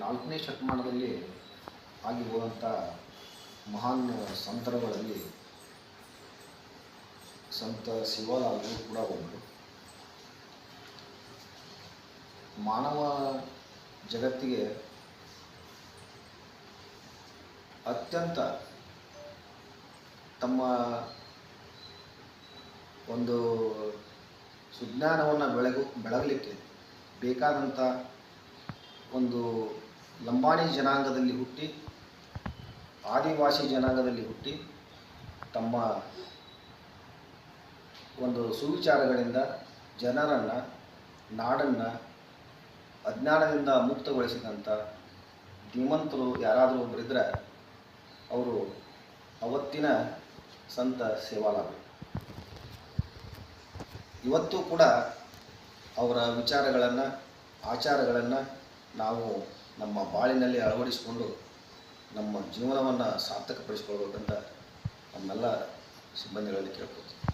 ನಾಲ್ಕನೇ ಶತಮಾನದಲ್ಲಿ ಆಗಿ ಹೋದಂಥ ಮಹಾನ್ ಸಂತರುಗಳಲ್ಲಿ ಸಂತ ಶಿವಲಾಲರು ಕೂಡ ಒಬ್ಬರು ಮಾನವ ಜಗತ್ತಿಗೆ ಅತ್ಯಂತ ತಮ್ಮ ಒಂದು ಸುಜ್ಞಾನವನ್ನು ಬೆಳಗು, ಬೆಳಗಲಿಕ್ಕೆ ಬೇಕಾದಂಥ ಒಂದು ಲಂಬಾಣಿ ಜನಾಂಗದಲ್ಲಿ ಹುಟ್ಟಿ, ಆದಿವಾಸಿ ಜನಾಂಗದಲ್ಲಿ ಹುಟ್ಟಿ, ತಮ್ಮ ಒಂದು ಸುವಿಚಾರಗಳಿಂದ ಜನರನ್ನು, ನಾಡನ್ನು ಅಜ್ಞಾನದಿಂದ ಮುಕ್ತಗೊಳಿಸಿದಂಥ ಧೀಮಂತರು ಯಾರಾದರೂ ಒಬ್ಬರಿದ್ದರೆ ಅವರು ಅವತ್ತಿನ ಸಂತ ಸೇವಾಲಾಭಿ. ಇವತ್ತು ಕೂಡ ಅವರ ವಿಚಾರಗಳನ್ನು, ಆಚಾರಗಳನ್ನು ನಾವು ನಮ್ಮ ಬಾಳಿನಲ್ಲಿ ಅಳವಡಿಸಿಕೊಂಡು ನಮ್ಮ ಜೀವನವನ್ನು ಸಾರ್ಥಕಪಡಿಸ್ಕೊಳ್ಬೇಕಂತ ನಮ್ಮೆಲ್ಲ ಸಿಬ್ಬಂದಿಗಳಲ್ಲಿ ಕೇಳ್ಕೊತೀವಿ